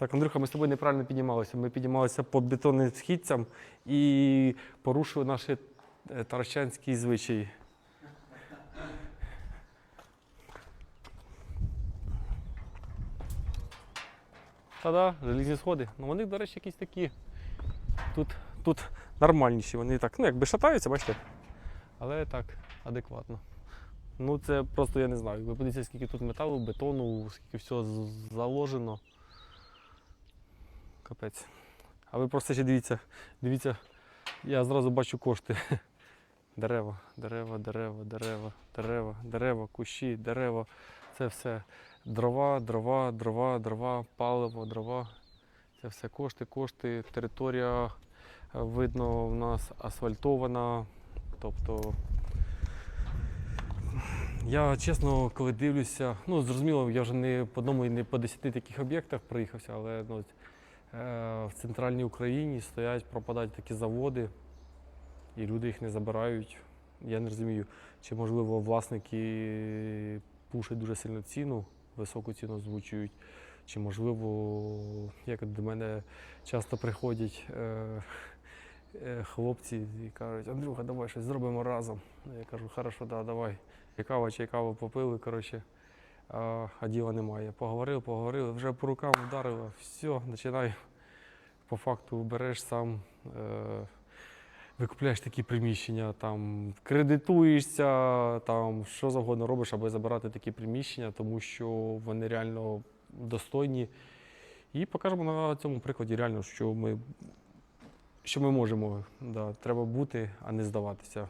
Так, Андрюха, ми з тобою неправильно піднімалися. Ми піднімалися по бетонним східцям і порушили наші е, таращанські звичаї. Та-да, желізні сходи. Ну вони, до речі, якісь такі. Тут, тут нормальніші. Вони так, ну якби шатаються, бачите. Але так, адекватно. Ну це просто я не знаю. Ви подивіться, скільки тут металу, бетону, скільки всього заложено. Капець. А ви просто ще дивіться, дивіться, я зразу бачу кошти. Дерева, дерева, дерева, дерева, дерева, дерева, кущі, дерева. Це все дрова, дрова, дрова, дрова, паливо, дрова. Це все кошти, кошти. Територія е, видно в нас асфальтована. Тобто я чесно, коли дивлюся, ну зрозуміло, я вже не по одному і не по десяти таких об'єктах проїхався, але ну, в центральній Україні стоять, пропадають такі заводи, і люди їх не забирають. Я не розумію, чи можливо власники пушать дуже сильно ціну, високу ціну озвучують, чи можливо, як до мене часто приходять е, е, хлопці і кажуть, Андрюха, давай щось зробимо разом. Я кажу, хорошо, да, давай. Кава чи каву попили, коротше, а, діла немає. Поговорили, поговорили, вже по рукам вдарило, все, починай. По факту береш сам, е, викупляєш такі приміщення, там, кредитуєшся, там, що завгодно робиш, аби забирати такі приміщення, тому що вони реально достойні. І покажемо на цьому прикладі реально, що ми, що ми можемо. Да, треба бути, а не здаватися.